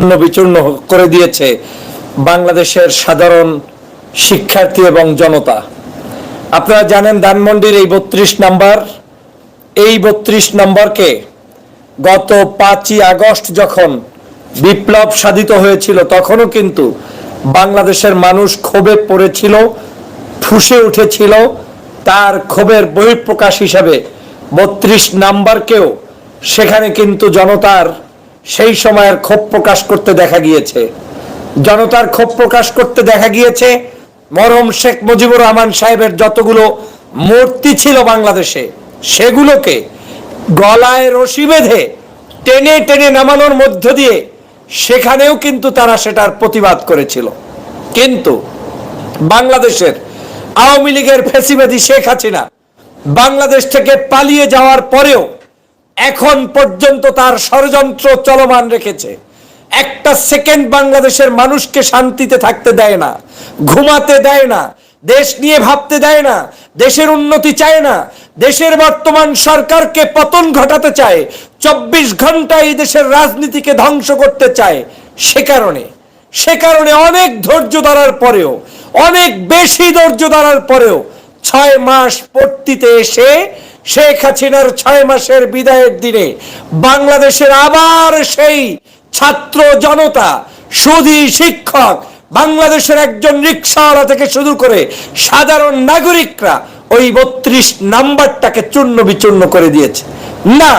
চূর্ণ বিচূর্ণ করে দিয়েছে বাংলাদেশের সাধারণ শিক্ষার্থী এবং জনতা। আপনারা জানেন ধানমন্ডির এই বত্রিশ নাম্বার, এই বত্রিশ নম্বরকে গত পাঁচই আগস্ট যখন বিপ্লব সাধিত হয়েছিল, তখনও কিন্তু বাংলাদেশের মানুষ ক্ষোভে পড়েছিল, ফুসে উঠেছিল। তার ক্ষোভের বহিঃপ্রকাশ হিসাবে বত্রিশ নাম্বারকেও সেখানে কিন্তু জনতার সেই সময়ের ক্ষোভ প্রকাশ করতে দেখা গিয়েছে। জনতার ক্ষোভ প্রকাশ করতে দেখা গিয়েছে। মরম শেখ মুজিবুর রহমান সাহেবের যতগুলো মূর্তি ছিল বাংলাদেশে, সেগুলোকে গলায় রশি বেঁধে টেনে টেনে নামানোর মধ্য দিয়ে সেখানেও কিন্তু তারা সেটার প্রতিবাদ করেছিল। কিন্তু বাংলাদেশের আওয়ামী লীগের ফেসিবাদী শেখ হাসিনা বাংলাদেশ থেকে পালিয়ে যাওয়ার পরেও এখন পর্যন্ত তার ষড়যন্ত্র চলমান রেখেছে। একটা সেকেন্ড বাংলাদেশের মানুষকে শান্তিতে থাকতে দেয় না, ঘুমাতে দেয় না, দেশ নিয়ে ভাবতে দেয় না, দেশের উন্নতি চায় না, দেশের বর্তমান সরকারকে পতন ঘটাতে চায়, চব্বিশ ঘণ্টা এই দেশের রাজনীতিকে ধ্বংস করতে চায় সে কারণে। সে কারণে অনেক ধৈর্য ধরার পরেও, অনেক বেশি ধৈর্য ধরার পরেও ছয় মাস পড়তিতে এসে শেখ হাসিনার ছয় মাসের বিদায়ের দিনে বাংলাদেশের আবার সেই ছাত্র জনতা, সুধী শিক্ষক, বাংলাদেশের একজন রিক্সাওয়ালা থেকে শুরু করে সাধারণ নাগরিকরা ওই বত্রিশ নাম্বারটাকে চূর্ণ বিচূর্ণ করে দিয়েছে। না,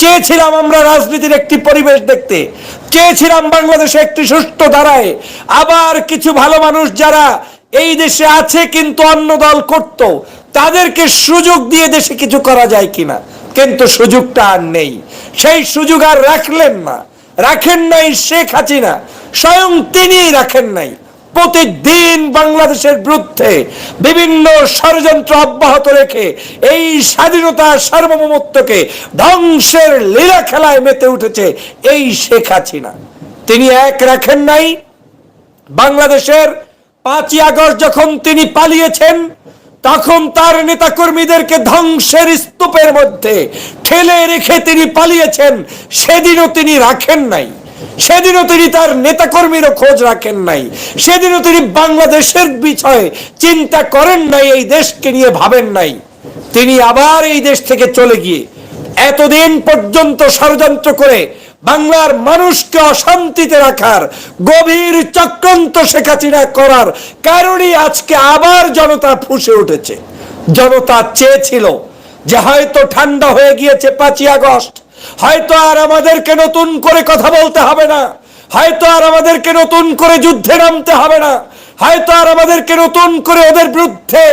চেয়েছিলাম আমরা রাজনীতির একটি পরিবেশ দেখতে। চেয়েছিলাম বাংলাদেশে একটি সুষ্ঠু ধারায়। আবার কিছু ভালো মানুষ যারা এই দেশে আছে কিন্তু অন্য দল করত তাদেরকে সুযোগ দিয়ে দেশে কিছু করা যায় কিনা? কিন্তু সুযোগটা আর নেই। সেই সুযোগ আর রাখলেন না। রাখেন নাই শেখ হাসিনা। স্বয়ং তিনিই রাখেন নাই। প্রতিদিন বাংলাদেশের বিরুদ্ধে বিভিন্ন ষড়যন্ত্র অব্যাহত রেখে এই স্বাধীনতা সার্বভৌমত্বকে ধ্বংসের লীলা খেলায় মেতে উঠেছে এই শেখ হাসিনা। তিনি এক রাখেন নাই। বাংলাদেশের পাঁচই আগস্ট যখন তিনি পালিয়েছেন তখন তার নেতাকর্মীদেরকে ধ্বংসের স্তূপের মধ্যে ঠেলে রেখে তিনি পালিয়েছেন। সেদিনও তিনি রাখেন নাই। সেদিনও তিনি তার নেতাকর্মীরও খোঁজ রাখেন নাই। সেদিনও তিনি বাংলাদেশের বিষয়ে চিন্তা করেন নাই, এই দেশকে নিয়ে ভাবেন নাই। তিনি আবার এই দেশ থেকে চলে গিয়ে এতদিন পর্যন্ত ষড়যন্ত্র করে বাংলার মানুষকে অশান্তিতে রাখার, গভীর চক্রান্ত শেখ করার কারণে আজকে আবার জনতা ফুসে উঠেছে। জনতা চেয়েছিল যে হয়তো ঠান্ডা হয়ে গিয়েছে পাঁচই আগস্ট, হয়তো আর আমাদেরকে নতুন করে কথা বলতে হবে না, হয়তো আর আমাদেরকে নতুন করে যুদ্ধে নামতে হবে না, হয়তো আর আমাদেরকে নতুন করে ওদের বিরুদ্ধে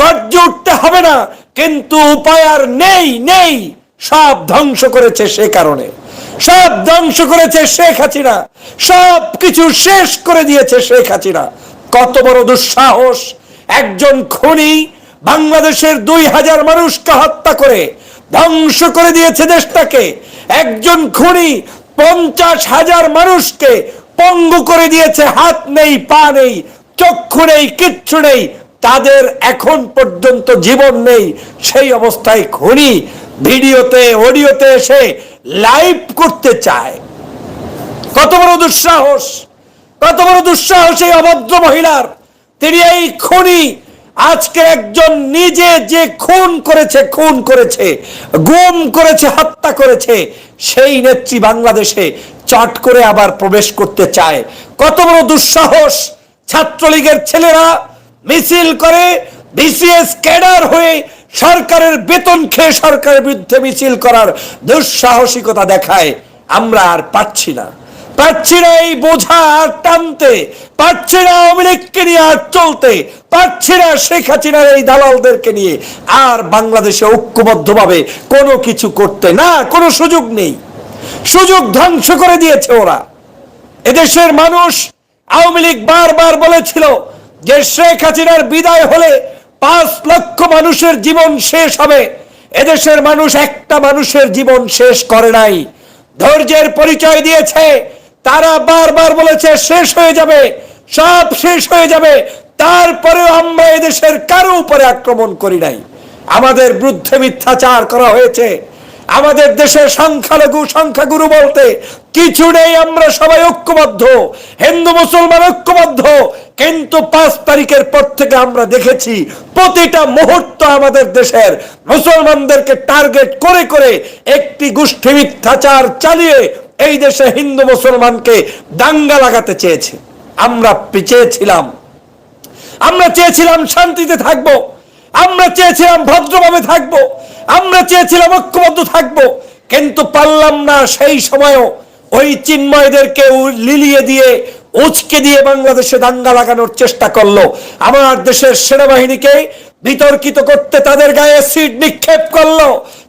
গর্জে উঠতে হবে না, কিন্তু উপায় আর নেই নেই, সব ধ্বংস করেছে সে কারণে। সব ধ্বংস করেছে শেখ হাসিনা। সব কিছু শেষ করে দিয়েছে শেখ হাসিনা। কত বড় দুঃসাহস। একজন খুনি বাংলাদেশের দুই হাজার মানুষকে হত্যা করে ধ্বংস করে দিয়েছে দেশটাকে। একজন খুনি পঞ্চাশ হাজার মানুষকে পঙ্গু করে দিয়েছে, হাত নেই, পা নেই, চক্ষু নেই, কিচ্ছু নেই। তাদের এখন পর্যন্ত জীবন নেই। সেই অবস্থায় খুনি ভিডিওতে, অডিওতে এসে লাইভ করতে চায়। কত বড় দুঃসাহস, কত বড় দুঃসাহস এই অভদ্র মহিলার। তিনি এই খুনি, আজকে একজন নিজে যে খুন করেছে খুন করেছে, গুম করেছে, হত্যা করেছে, সেই নেত্রী বাংলাদেশে চট করে আবার প্রবেশ করতে চায়। কত বড় দুঃসাহস, ছাত্রলীগের ছেলেরা মিছিল করে বিসিএস ক্যাডার হয়ে সরকারের বেতন খেয়ে সরকারের বিরুদ্ধে মিছিল করার দুঃসাহসিকতা দেখায়, আমরা আর পাচ্ছি না। পাচ্ছি না এই বোঝা আর টানতে, পাচ্ছি না আওয়ামী নিয়ে আর চলতে, পাচ্ছি না শেখ হাসিনার এই দালালদেরকে নিয়ে আর বাংলাদেশে ঐক্যবদ্ধভাবে কোনো কিছু করতে না, কোনো সুযোগ নেই। সুযোগ ধ্বংস করে দিয়েছে ওরা। এদেশের মানুষ আওয়ামী লীগ বারবার বলেছিল যে শেখ হাসিনার বিদায় হলে পাঁচ লক্ষ মানুষের জীবন শেষ হবে। এদেশের মানুষ একটা মানুষের জীবন শেষ করে নাই। ধৈর্যের পরিচয় দিয়েছে। তারা বারবার বলেছে, শেষ হয়ে যাবে। সব শেষ হয়ে যাবে। তারপরেও আমরা এদেশের কারও উপরে আক্রমণ করি নাই। আমাদের বিরুদ্ধে মিথ্যাচার করা হয়েছে। আমাদের দেশে সংখ্যালঘু সংখ্যাগুরু বলতে কিছু নেই, আমরা সবাই ঐক্যবদ্ধ। হিন্দু, মুসলমান ঐক্যবদ্ধ। কিন্তু পাঁচ তারিখের পর থেকে আমরা দেখেছি প্রতিটা মুহূর্ত আমাদের দেশের মুসলমানদেরকে টার্গেট করে করে একটি গোষ্ঠী মিথ্যাচার চালিয়ে এই দেশে হিন্দু, মুসলমানকে দাঙ্গা লাগাতে চেয়েছে। আমরা চেয়েছিলাম। আমরা চেয়েছিলাম শান্তিতে থাকব। আমরা চেয়েছিলাম ভদ্রভাবে থাকব। আমরা চেয়েছিলাম ঐক্যবদ্ধ থাকব, কিন্তু পারলাম না সেই সময়ও ওই চিন্ময়দেরকে লিলিয়ে দিয়ে, উচকে দিয়ে বাংলাদেশে দাঙ্গা লাগানোর চেষ্টা করল। আমার দেশের সেনাবাহিনীকে বিতর্কিত করতে তাদের গায়ে সিট নিক্ষেপ করল।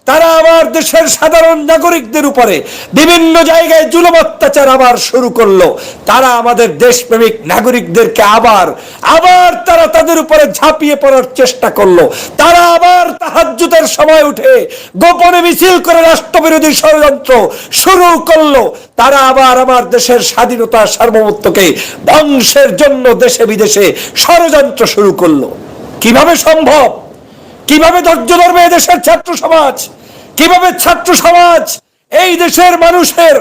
তারা আমার দেশের সাধারণ নাগরিকদের উপরে বিভিন্ন জায়গায় জুলুম অত্যাচার আবার শুরু করল। তারা আমাদের দেশপ্রেমিক নাগরিকদেরকে আবার আবার তারা তাদের উপরে ঝাঁপিয়ে পড়ার চেষ্টা করল। তারা আবার তাহাজ্জুদের সময় উঠে গোপনে মিছিল করে রাষ্ট্রবিরোধী ষড়যন্ত্র শুরু করল। তারা আবার আমার দেশের স্বাধীনতা সার্বভৌমত্বকে ধ্বংসের জন্য দেশে বিদেশে ষড়যন্ত্র শুরু করল। কীভাবে সম্ভব? কীভাবে ধৈর্য ধরবে দেশের ছাত্র সমাজ? কীভাবে ছাত্র সমাজ এই দেশের মানুষের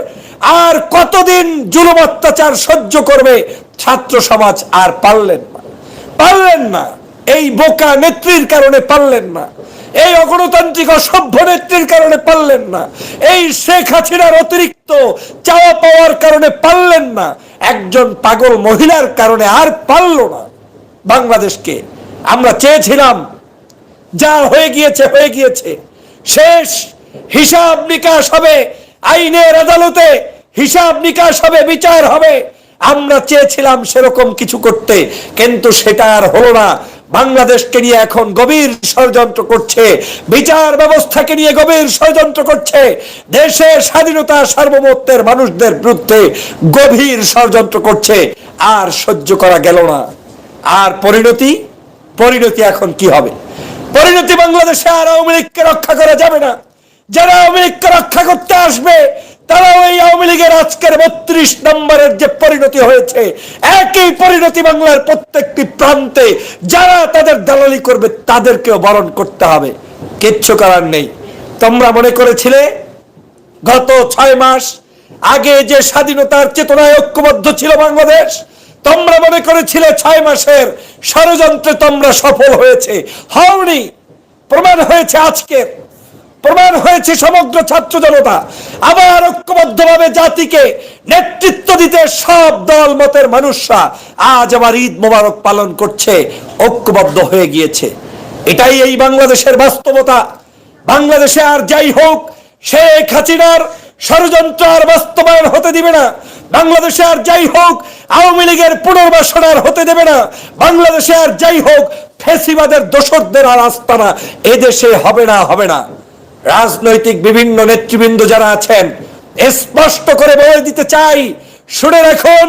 আর কতদিন জুলুম অত্যাচার সহ্য করবে ছাত্র সমাজ আর পারলেন না। পারলেন না। এই বোকা নেত্রীর কারণে পারলেন না। এই অগণতান্ত্রিক অসভ্য নেত্রীর কারণে পারলেন না। এই শেখ হাসিনার অতিরিক্ত চাওয়া পাওয়ার কারণে পারলেন না। একজন পাগল মহিলার কারণে আর পারল না। বাংলাদেশকে আমরা চেয়েছিলাম যা হয়ে গিয়েছে হয়ে গিয়েছে। শেষ হিসাব নিকাশ হবে, আইনের আদালতে হিসাব নিকাশ হবে, বিচার হবে। আমরা চেয়েছিলাম সেরকম কিছু করতে, কিন্তু সেটা আর হলো না। বাংলাদেশকে নিয়ে এখন গভীর ষড়যন্ত্র করছে, বিচার ব্যবস্থাকে নিয়ে গভীর ষড়যন্ত্র করছে। দেশের স্বাধীনতা সার্বভৌমত্বের মানুষদের বিরুদ্ধে গভীর ষড়যন্ত্র করছে, আর সহ্য করা গেল না। আর পরিণতি? পরিণতি এখন কি হবে? পরিণতি বাংলাদেশে আর আওয়ামী লীগকে রক্ষা করা যাবে না। যারা আওয়ামী লীগকে রক্ষা করতে আসবে তারা ওই আওয়ামী লীগের আজকের বত্রিশ নম্বরের যে পরিণতি হয়েছে, একই পরিণতি বাংলার প্রত্যেকটি প্রান্তে যারা তাদের দালালি করবে, তাদেরকেও বরণ করতে হবে। কিচ্ছু করার নেই। তোমরা মনে করেছিলে, গত ছয় মাস আগে যে স্বাধীনতার চেতনায় ঐক্যবদ্ধ ছিল বাংলাদেশ তোমরা মনে করেছিলে ছয় মাসের ষড়যন্ত্রে তোমরা সফল হয়েছে। হওনি। প্রমাণ হয়েছে আজকে প্রমাণ হয়েছে সমগ্র ছাত্র জনতা। আবার ঐক্যবদ্ধভাবে জাতিকে নেতৃত্ব দিতে সব দল মতের মানুষরা আজ আবার ঈদ মোবারক পালন করছে, ঐক্যবদ্ধ হয়ে গিয়েছে। এটাই এই বাংলাদেশের বাস্তবতা। বাংলাদেশে আর যাই হোক, শেখ হাসিনার ষড়যন্ত্র আর বাস্তবায়ন হতে দিবে না। বাংলাদেশে আর যাই হোক আওয়ামী লীগের পুনর্বাসন আর হতে দেবে না। বাংলাদেশে আর যাই হোক, ফেসিবাদের দোসরদের আর আস্তানা এদেশে হবে না হবে না। রাজনৈতিক বিভিন্ন নেতৃবৃন্দ যারা আছেন, স্পষ্ট করে বলে দিতে চাই, শুনে রাখুন,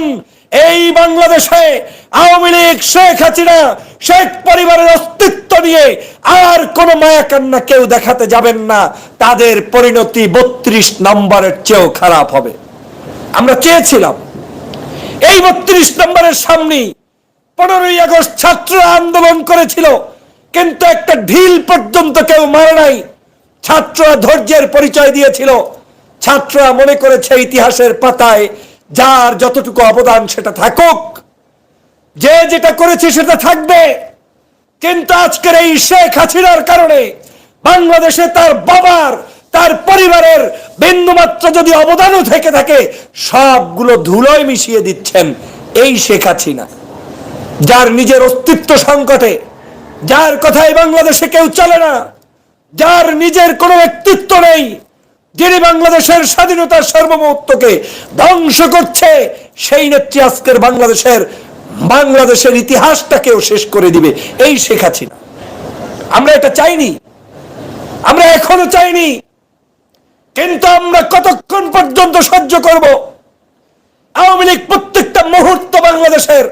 এই বাংলাদেশে আওয়ামী লীগ, শেখ হাসিনা, শেখ পরিবারের অস্তিত্ব নিয়ে আর কোন মায়া কান্না কেউ দেখাতে যাবেন না। তাদের পরিণতি বত্রিশ নম্বরের চেয়েও খারাপ হবে। আমরা চেয়েছিলাম। এই বত্রিশ নম্বরের সামনে পনেরোই আগস্ট ছাত্র আন্দোলন করেছিল। কিন্তু একটা ঢিল পর্যন্ত কেউ মারে নাই। ছাত্ররা ধৈর্যের পরিচয় দিয়েছিল। ছাত্ররা মনে করেছে ইতিহাসের পাতায় যার যতটুকু অবদান সেটা থাকুক। যে যেটা করেছে সেটা থাকবে। কিন্তু আজকের এই শেখ হাসিনার কারণে বাংলাদেশে তার বাবার তার পরিবারের বিন্দুমাত্র যদি অবদানও থেকে থাকে, সবগুলো ধুলোয় মিশিয়ে দিচ্ছেন এই শেখ হাসিনা। যার নিজের অস্তিত্ব সংকটে, যার কথায় বাংলাদেশে কেউ চলে না, যার নিজের কোনো ব্যক্তিত্ব নেই, যিনি বাংলাদেশের স্বাধীনতার সার্বভৌমত্বকে ধ্বংস করছে, সেই নেত্রী আজকের বাংলাদেশের বাংলাদেশের ইতিহাসটাকেও শেষ করে দিবে এই শেখ হাসিনা। আমরা এটা চাইনি। আমরা এখনও চাইনি কিন্তু আমরা কতক্ষণ পর্যন্ত সহ্য করব? আওয়ামী লীগ প্রত্যেকটা মুহূর্ত বাংলাদেশের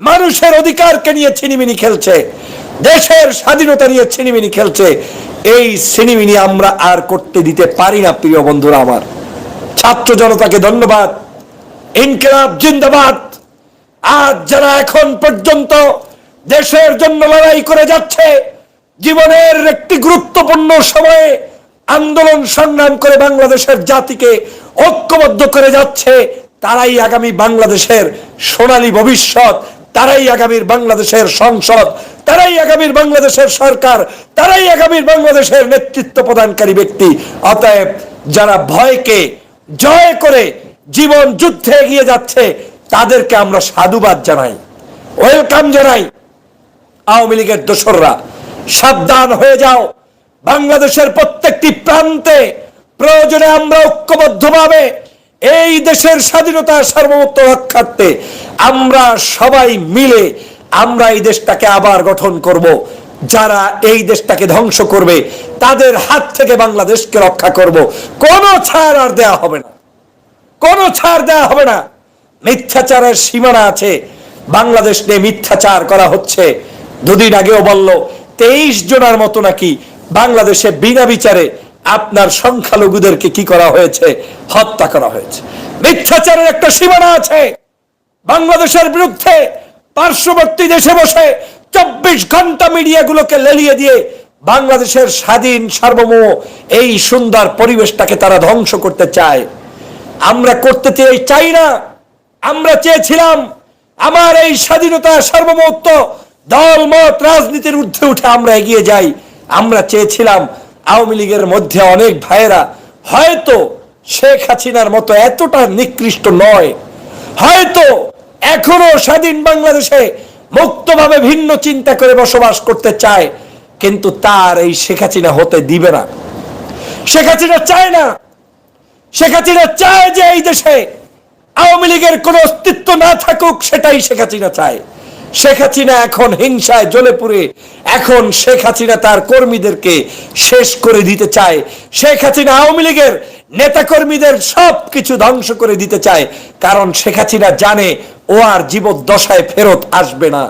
মানুষের অধিকারকে নিয়ে ছিনিমিনি খেলছে, দেশের স্বাধীনতা নিয়ে ছিনিমিনি খেলছে। এই ছিনিমিনি আমরা আর করতে দিতে পারি না, প্রিয় বন্ধুরা আমার। ছাত্র জনতাকে ধন্যবাদ। ইনকিলাব জিন্দাবাদ। আজ যারা এখন পর্যন্ত দেশের জন্য লড়াই করে যাচ্ছে, জীবনের একটি গুরুত্বপূর্ণ সময়ে আন্দোলন সংগ্রাম করে বাংলাদেশের জাতিকে ঐক্যবদ্ধ করে যাচ্ছে, তারাই আগামী বাংলাদেশের সোনালী ভবিষ্যৎ, তারাই আগামীর বাংলাদেশের সংসদ, তারাই আগামীর বাংলাদেশের সরকার, তারাই আগামীর বাংলাদেশের নেতৃত্ব প্রদানকারী ব্যক্তি। অতএব যারা ভয়কে জয় করে জীবন যুদ্ধে এগিয়ে যাচ্ছে, তাদেরকে আমরা সাধুবাদ জানাই। ওয়েলকাম জানাই আওয়ামী লীগের দোসররা। সাবধান হয়ে যাও। বাংলাদেশের প্রত্যেকটি প্রান্তে প্রয়োজনে আমরা ঐক্যবদ্ধভাবে এই দেশের স্বাধীনতা সার্বভৌমত্ব রক্ষার্থে আমরা সবাই মিলে আমরা এই দেশটাকে আবার গঠন করব। যারা এই দেশটাকে ধ্বংস করবে, তাদের হাত থেকে বাংলাদেশকে রক্ষা করব। কোনো ছাড় আর দেয়া হবে না। কোনো ছাড় দেয়া হবে না। মিথ্যাচারের সীমানা আছে। বাংলাদেশ নিয়ে মিথ্যাচার করা হচ্ছে। দুদিন আগেও বলল, তেইশ জনের মতো নাকি বাংলাদেশে বিনা বিচারে আপনার সংখ্যালঘুদেরকে কি করা হয়েছে? হত্যা করা হয়েছে। মিথ্যাচারের একটা সীমানা আছে। বাংলাদেশের বিরুদ্ধে পার্শ্ববর্তী দেশে বসে চব্বিশ ঘণ্টা মিডিয়াগুলোকে লেলিয়ে দিয়ে বাংলাদেশের স্বাধীন, সার্বভৌম এই সুন্দর পরিবেশটাকে তারা ধ্বংস করতে চায়। আমরা করতে চাই চাই না। আমরা চেয়েছিলাম আমার এই স্বাধীনতা, সার্বভৌমত্ব দল মত রাজনীতির ঊর্ধ্বে উঠে আমরা এগিয়ে যাই। আমরা চেয়েছিলাম আওয়ামী লীগের মধ্যে অনেক ভাইয়েরা, হয়তো শেখ হাসিনার মতো এতটা নিকৃষ্ট নয়। হয়তো এখনও স্বাধীন বাংলাদেশে মুক্তভাবে ভিন্ন চিন্তা করে বসবাস করতে চায়, কিন্তু তার এই শেখ হাসিনা হতে দিবে না। শেখ হাসিনা চায় না। শেখ হাসিনা চায় যে এই দেশে আওয়ামী লীগের কোন অস্তিত্ব না থাকুক, সেটাই শেখ হাসিনা চায়। শেখ হাসিনা এখন হিংসায় জ্বলে পুড়ে। এখন শেখ হাসিনা তার কর্মীদেরকে শেষ করে দিতে চায়। শেখ হাসিনা আওয়ামী লীগের নেতা কর্মীদের সব কিছু ধ্বংস করে দিতে চায়। কারণ শেখ হাসিনা জানে ও আর জীবদ্দশায় ফেরত আসবে না।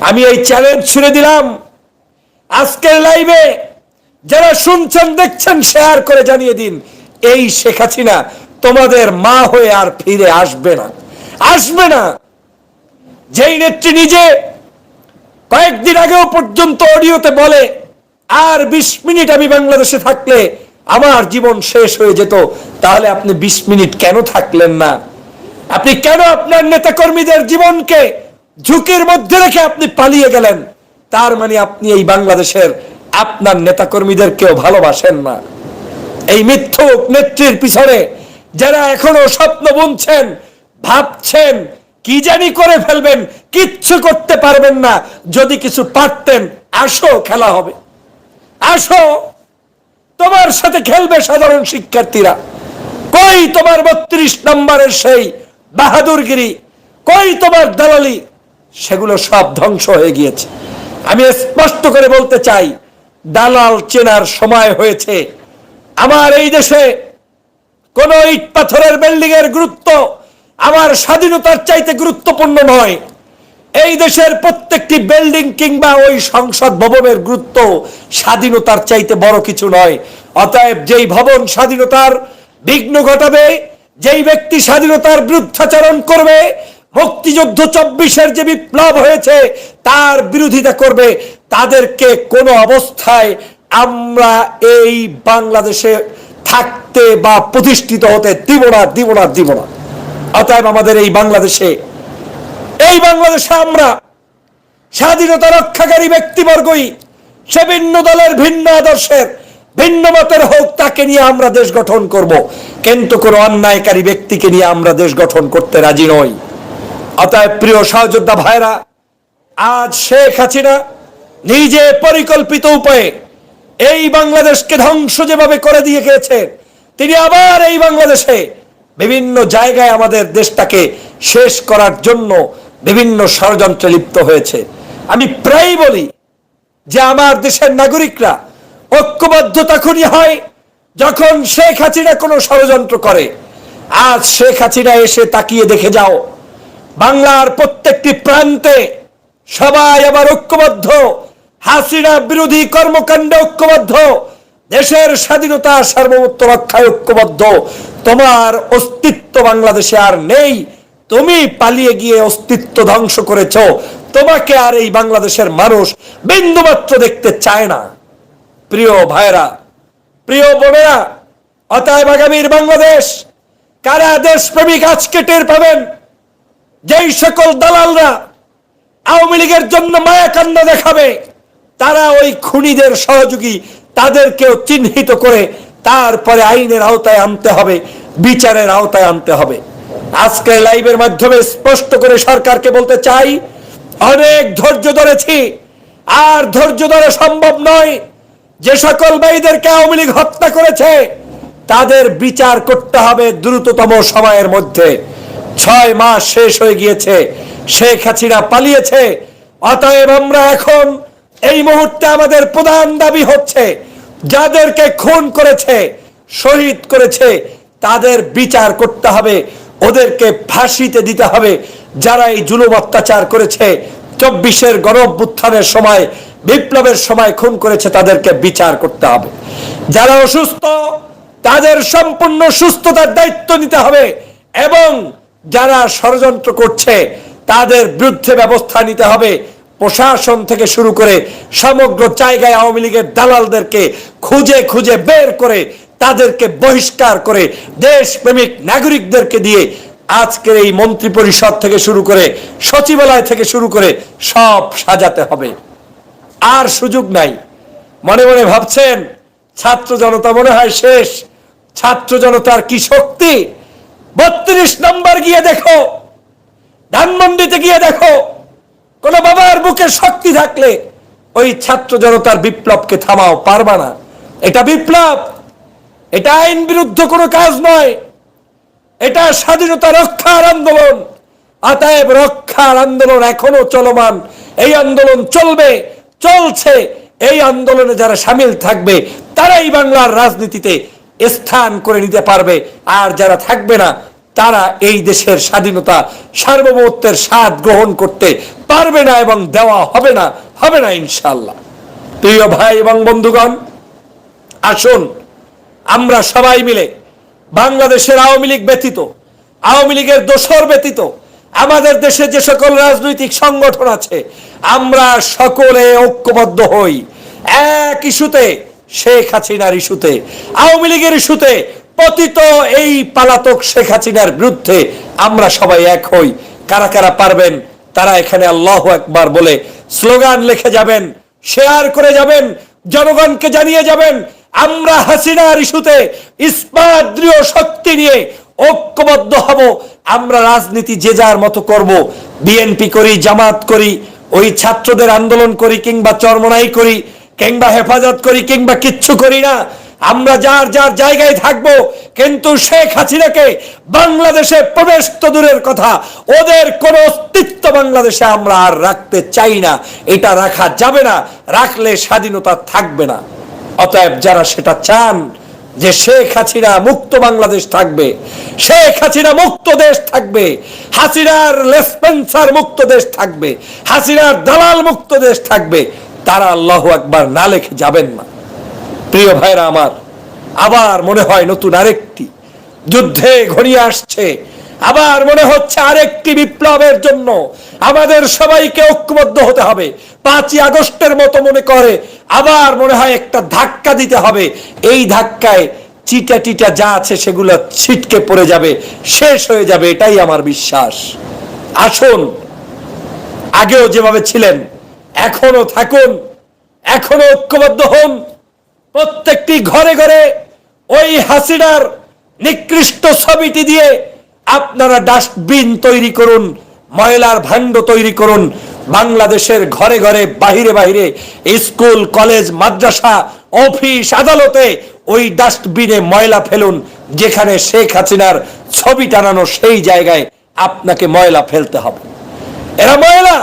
আমি এই চ্যালেঞ্জ ছুড়ে দিলাম। আজকের লাইভে যারা শুনছেন, দেখছেন শেয়ার করে জানিয়ে দিন, এই শেখ হাসিনা তোমাদের মা হয়ে আর ফিরে আসবে না। আসবে না। যেই নেত্রী নিজে কয়েকদিন আগেও পর্যন্ত অডিওতে বলে, আর বিশ মিনিট আমি বাংলাদেশে থাকলে আমার জীবন শেষ হয়ে যেত, তাহলে আপনি বিশ মিনিট কেন থাকলেন না? আপনি কেন আপনার নেতা কর্মীদের জীবনকে ঝুঁকির মধ্যে রেখে আপনি পালিয়ে গেলেন? তার মানে আপনি এই বাংলাদেশের আপনার নেতা কর্মীদেরকেও ভালোবাসেন না। এই মিথ্যুক নেত্রীর পিছনে যারা এখনও স্বপ্ন বুনছেন, ভাবছেন কি জানি করে ফেলবেন, কিচ্ছু করতে পারবেন না। যদি কিছু পারতেন, আসো, খেলা হবে। আসো। তোমার সাথে খেলবে সাধারণ শিক্ষার্থীরা। কই তোমার বত্রিশ নম্বরের সেই বাহাদুরগিরি? কই তোমার দালালি? সেগুলো সব ধ্বংস হয়ে গিয়েছে। আমি স্পষ্ট করে বলতে চাই, দালাল চেনার সময় হয়েছে। আমার এই দেশে কোন ইট পাথরের বিল্ডিং এর গুরুত্ব আমার স্বাধীনতার চাইতে গুরুত্বপূর্ণ নয়। এই দেশের প্রত্যেকটি বিল্ডিং কিংবা ওই সংসদ ভবনের গুরুত্ব স্বাধীনতার চাইতে বড় কিছু নয়। অতএব যেই ভবন স্বাধীনতার বিঘ্ন ঘটাবে, যেই ব্যক্তি স্বাধীনতার বিরুদ্ধাচরণ করবে, মুক্তিযুদ্ধ চব্বিশের যে বিপ্লব হয়েছে, তার বিরোধিতা করবে, তাদেরকে কোনো অবস্থায় আমরা এই বাংলাদেশে থাকতে বা প্রতিষ্ঠিত হতে দিব না দিব না দিব না। অতএব আমাদের এই বাংলাদেশে এই বাংলাদেশে আমরা স্বাধীনতা রক্ষাকারী ব্যক্তিবর্গই সে ভিন্ন দলের ভিন্ন আদর্শের, ভিন্ন মতের হোক, তাকে নিয়ে আমরা দেশ গঠন করব। কিন্তু কোনো অন্যায়কারী ব্যক্তিকে নিয়ে আমরা দেশ গঠন করতে রাজি নই। অতএব প্রিয় সহযোদ্ধা ভাইরা, আজ শেখ হাসিনা নিজে পরিকল্পিত উপায়ে এই বাংলাদেশকে ধ্বংস যেভাবে করে দিয়ে গিয়েছে তিনি আবার এই বাংলাদেশে বিভিন্ন জায়গায় আমাদের দেশটাকে শেষ করার জন্য বিভিন্ন ষড়যন্ত্রে লিপ্ত হয়েছে। আমি প্রায় বলি যে আমার দেশের নাগরিকরা ঐক্যবদ্ধ তখনই হয় যখন শেখ হাসিনা কোনো ষড়যন্ত্র করে। আজ শেখ হাসিনা এসে তাকিয়ে দেখে যাও, বাংলার প্রত্যেকটি প্রান্তে সবাই আবার ঐক্যবদ্ধ, হাসিনা বিরোধী কর্মকাণ্ডে ঐক্যবদ্ধ দেশের স্বাধীনতা সার্বভৌমত্ব রক্ষায় ঐক্যবদ্ধ তোমার অস্তিত্ব বাংলাদেশে আর নেই। তুমি পালিয়ে গিয়ে অস্তিত্ব ধ্বংস করেছ। তোমাকে আর এই বাংলাদেশের মানুষ বিন্দুমাত্র দেখতে চায় না। প্রিয় ভাইরা প্রিয় বোনেরা, অতএব আগামীর বাংলাদেশ, কারা দেশপ্রেমিক আজকে টের পাবেন? যেই সকল দালালরা আওয়ামী লীগের জন্য মায়া কান্না দেখাবে, তারা ওই খুনিদের সহযোগী তাদেরকেও চিহ্নিত করে তারপরে আইনের আওতায় আনতে হবে, বিচারের আওতায় আনতে হবে। আজকে লাইভের মাধ্যমে স্পষ্ট করে সরকারকে বলতে চাই, অনেক ধৈর্য ধরেছি, আর ধৈর্য ধরে সম্ভব নয়। যে সকল ভাইদেরকে আওয়ামী লীগ হত্যা করেছে, তাদের বিচার করতে হবে দ্রুততম সময়ের মধ্যে। ছয় মাস শেষ হয়ে গিয়েছে, শেখ হাসিনা পালিয়েছে, অতএব আমরা এখন এই মুহূর্তে আমাদের প্রধান দাবি হচ্ছে, যাদেরকে খুন করেছে, শহীদ করেছে, তাদের বিচার করতে হবে, ওদেরকে ফাঁসিতে দিতে হবে। যারা এই জুলুম অত্যাচার করেছে, চব্বিশের গণ অভ্যুত্থানের সময়, বিপ্লবের সময় খুন করেছে, তাদেরকে বিচার করতে হবে। যারা অসুস্থ, তাদের সম্পূর্ণ সুস্থতার দায়িত্ব নিতে হবে এবং যারা ষড়যন্ত্র করছে, তাদের বিরুদ্ধে ব্যবস্থা নিতে হবে। প্রশাসন থেকে শুরু করে সমগ্র জায়গায় আওয়ামী লীগের দালালদেরকে খুঁজে খুঁজে বের করে তাদেরকে বহিষ্কার করে দেশপ্রেমিক নাগরিকদেরকে দিয়ে আজকের এই মন্ত্রী পরিষদ থেকে শুরু করে সচিবালয় থেকে শুরু করে সব সাজাতে হবে। আর সুযোগ নাই। মনে মনে ভাবছেন, ছাত্র জনতা মনে হয় শেষ। ছাত্র জনতার কি শক্তি? বত্রিশ নম্বর গিয়ে দেখো। ধানমন্ডিতে গিয়ে দেখো। কোন বাবার বুকে শক্তি থাকলে ওই ছাত্র জনতার বিপ্লবকে থামাও পারবা না। এটা বিপ্লব। এটা আইন বিরুদ্ধ কোনো কাজ নয়। এটা স্বাধীনতা রক্ষার আন্দোলন। অতএব রক্ষার আন্দোলন এখনও চলমান। এই আন্দোলন চলবে, চলছে। এই আন্দোলনে যারা সামিল থাকবে, তারাই বাংলার রাজনীতিতে স্থান করে নিতে পারবে। আর যারা থাকবে না তারা এই দেশের স্বাধীনতা, সার্বভৌমত্বের স্বাদ গ্রহণ করতে পারবে না এবং দেওয়া হবে না হবে না ইনশাল্লাহ প্রিয় ভাই এবং বন্ধুগণ, আসুন আমরা সবাই মিলে বাংলাদেশের আওয়ামী লীগ ব্যতীত, আওয়ামী লীগের দোসর ব্যতীত, আমাদের দেশে যে সকল রাজনৈতিক সংগঠন আছে, আমরা সকলে ঐক্যবদ্ধ হই। এক ইস্যুতে শেখ হাসিনার ইস্যুতে, আওয়ামী লীগের ইস্যুতে পতিত এই পালাতক শেখ হাসিনার বিরুদ্ধে আমরা সবাই এক হই। কারা কারা পারবেন, তারা এখানে আল্লাহ একবার বলে স্লোগান লিখে যাবেন, শেয়ার করে যাবেন, জনগণকে জানিয়ে যাবেন, আমরা হাসিনার ইস্যুতে ইস্পাত শক্তি নিয়ে ঐক্যবদ্ধ হব, আমরা রাজনীতি যে যার মতো করব বিএনপি করি, জামাত করি, ওই ছাত্রদের আন্দোলন করি কিংবা চরমনাই করি, কিংবা হেফাজত করি কিংবা কিচ্ছু করি না। আমরা যার যার জায়গায় থাকব, কিন্তু শেখ হাসিনাকে বাংলাদেশে প্রবেশ তো দূরের কথা, ওদের কোনো অস্তিত্ব বাংলাদেশে আমরা আর রাখতে চাই না। এটা রাখা যাবে না, রাখলে স্বাধীনতা থাকবে না। অতএব যারা সেটা চান, যে শেখ হাসিনা মুক্ত বাংলাদেশ থাকবে, শেখ হাসিনা মুক্ত দেশ থাকবে, হাসিনার লেসপেন্সার মুক্ত দেশ থাকবে, হাসিনার দালাল মুক্ত দেশ থাকবে, তারা আল্লাহ একবার না লেখে যাবেন না। প্রিয় ভাইরা আমার, আবার মনে হয় নতুন আরেকটি যুদ্ধে ঘনিয়ে আসছে। আবার মনে হচ্ছে আরেকটি বিপ্লবের জন্য আমাদের সবাইকে ঐক্যবদ্ধ হতে হবে। পাঁচই আগস্টের মতো মনে করে আবার মনে হয় একটা ধাক্কা দিতে হবে। এই ধাক্কায় চিটা টিটা যা আছে সেগুলো ছিটকে পড়ে যাবে, শেষ হয়ে যাবে, এটাই আমার বিশ্বাস। আসুন, আগেও যেভাবে ছিলেন এখনও থাকুন এখনও ঐক্যবদ্ধ হন। প্রত্যেকটি ঘরে ঘরে ওই হাসিনার নিকৃষ্ট ছবিটি দিয়ে আপনারা ডাস্টবিন তৈরি করুন, ময়লার ভাণ্ড তৈরি করুন, বাংলাদেশের ঘরে ঘরে, বাহিরে বাহিরে, স্কুল, কলেজ, মাদ্রাসা, অফিস, আদালতে ওই ডাস্টবিনে ময়লা ফেলুন, যেখানে শেখ হাসিনার ছবি টানানো সেই জায়গায় আপনাকে ময়লা ফেলতে হবে। এরা ময়লা,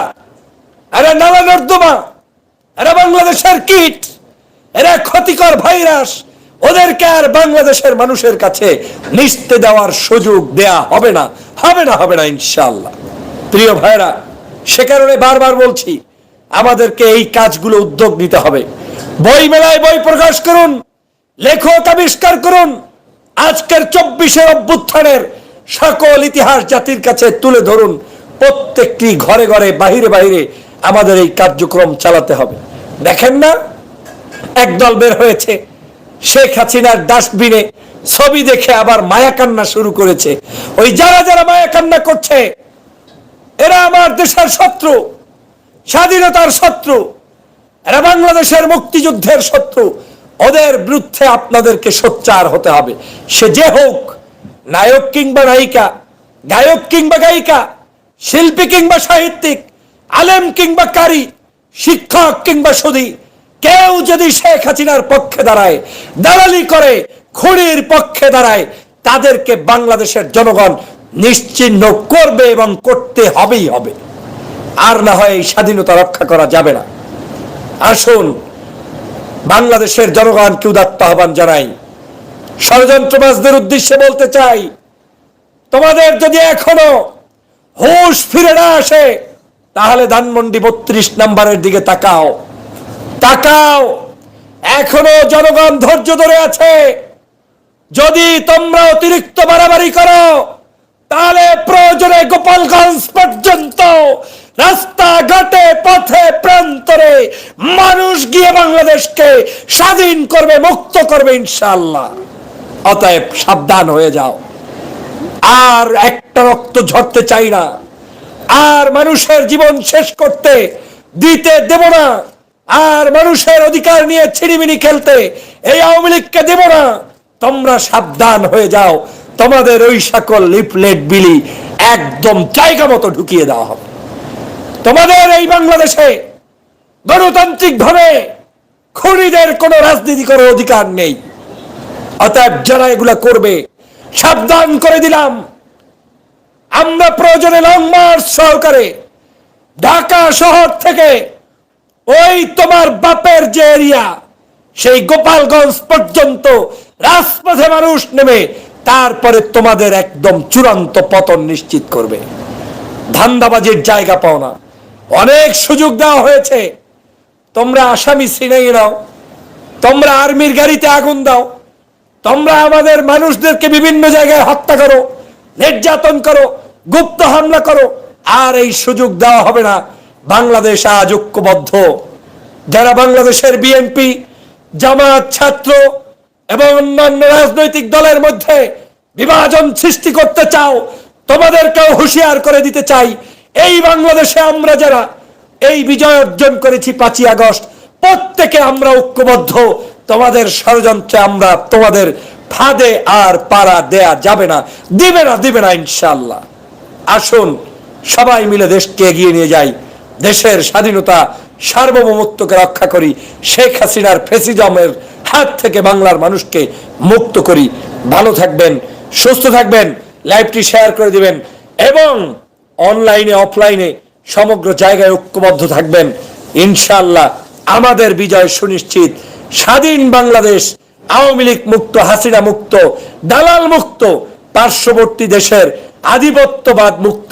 এরা নালা নর্দমা এরা বাংলাদেশের কিট। এরা ক্ষতিকর ভাইরাস। ওদেরকে আর বাংলাদেশের মানুষের কাছে নিস্তে দেওয়ার সুযোগ দেয়া হবে না হবে না হবে না ইনশাল্লাহ প্রিয় ভাইরা সে কারণে বারবার বলছি, আমাদেরকে এই কাজগুলো উদ্যোগ নিতে হবে। বই মেলায় বই প্রকাশ করুন, লেখক আবিষ্কার করুন, আজকের চব্বিশের অভ্যুত্থানের সকল ইতিহাস জাতির কাছে তুলে ধরুন, প্রত্যেকটি ঘরে ঘরে, বাহিরে বাহিরে আমাদের এই কার্যক্রম চালাতে হবে। দেখেন না একদল বের হয়েছে। শেখ হাসিনার ডাস্টবিনে ছবি দেখে আবার মায়া কান্না শুরু করেছে। ওই যারা যারা মায়া কান্না করছে, এরা আমার দেশের শত্রু, স্বাধীনতার শত্রু, এরা বাংলাদেশের মুক্তিযুদ্ধের শত্রু। ওদের বিরুদ্ধে আপনাদেরকে সোচ্চার হতে হবে। সে যে হোক, নায়ক কিংবা নায়িকা, গায়ক কিংবা গায়িকা, শিল্পী কিংবা সাহিত্যিক, আলেম কিংবা কারি, শিক্ষক কিংবা সুদী কেউ যদি শেখ হাসিনার পক্ষে দাঁড়ায়, দালালি করে, খুনির পক্ষে দাঁড়ায়, তাদেরকে বাংলাদেশের জনগণ নিশ্চিহ্ন করবে এবং করতে হবেই হবে। আর না হয় এই স্বাধীনতা রক্ষা করা যাবে না। আসুন, বাংলাদেশের জনগণকে উদাত্ত আহ্বান জানাই। ষড়যন্ত্রবাজদের উদ্দেশ্যে বলতে চাই, তোমাদের যদি এখনও হুঁশ ফিরে না আসে, তাহলে ধানমন্ডি বত্রিশ নাম্বারের দিকে তাকাও। তাকাও। এখনও জনগণ ধৈর্য ধরে আছে। যদি তোমরা অতিরিক্ত বাড়াবাড়ি করো, তাহলে প্রয়োজনে গোপালগঞ্জ পর্যন্ত রাস্তাঘাটে, পথে, প্রান্তরে মানুষ গিয়ে বাংলাদেশকে স্বাধীন করবে, মুক্ত করবে ইনশাল্লাহ অতএব সাবধান হয়ে যাও। আর একটা রক্ত ঝরতে চাই না। আর মানুষের জীবন শেষ করতে দিতে দেব না। আর মানুষের অধিকার নিয়ে ছিড়িমিনি খেলতে এই আওয়ামী লীগকে দেব না। তোমরা সাবধান হয়ে যাও। তোমাদের ওই সকল লিফলেট বিলি একদম জায়গা মতো ঢুকিয়ে দেওয়া হবে। তোমাদের এই বাংলাদেশে গণতান্ত্রিক ভাবে খুনিদের কোনো রাজনীতি করার অধিকার নেই। অতএব যারা এগুলা করবে, সাবধান করে দিলাম। আমরা প্রয়োজনে লং মার্চ সহকারে ঢাকা শহর থেকে ওই তোমার বাপের যে এরিয়া, সেই গোপালগঞ্জ পর্যন্ত রাজপথে মানুষ নেমে তারপরে তোমাদের একদম চূড়ান্ত পতন নিশ্চিত করবে। ধান্দাবাজির জায়গা পাও না। অনেক সুযোগ দেওয়া হয়েছে। তোমরা আসামি ছিনাই নাও। তোমরা আর্মির গাড়িতে আগুন দাও। তোমরা আমাদের মানুষদেরকে বিভিন্ন জায়গায় হত্যা করো, নির্যাতন করো, গুপ্ত হামলা করো। আর এই সুযোগ দেওয়া হবে না। বাংলাদেশ আজ ঐক্যবদ্ধ। যারা বাংলাদেশের বিএনপি জামাত ছাত্র এবং অন্যান্য রাজনৈতিক দলের মধ্যে বিভাজন সৃষ্টি করতে চাও, তোমাদেরকেও হুঁশিয়ার করে দিতে চাই, এই বাংলাদেশে আমরা যারা এই বিজয় অর্জন করেছি পাঁচই আগস্ট, প্রত্যেকে আমরা ঐক্যবদ্ধ। তোমাদের ষড়যন্ত্রে আমরা তোমাদের ফাঁদে আর পাড়া দেয়া যাবে না, দিবে না দিবে না ইনশাল্লাহ আসুন, সবাই মিলে দেশকে এগিয়ে নিয়ে যাই। দেশের স্বাধীনতা সার্বভৌমত্বকে রক্ষা করি, শেখ হাসিনার ফেসিজমের হাত থেকে বাংলার মানুষকে মুক্ত করি। ভালো থাকবেন, সুস্থ থাকবেন, লাইভটি শেয়ার করে দিবেন এবং অনলাইনে, অফলাইনে সমগ্র জায়গায় ঐক্যবদ্ধ থাকবেন। ইনশাআল্লাহ আমাদের বিজয় সুনিশ্চিত। স্বাধীন বাংলাদেশ, আওয়ামী লীগ মুক্ত, হাসিনা মুক্ত, দালাল মুক্ত, পার্শ্ববর্তী দেশের আধিপত্যবাদ মুক্ত।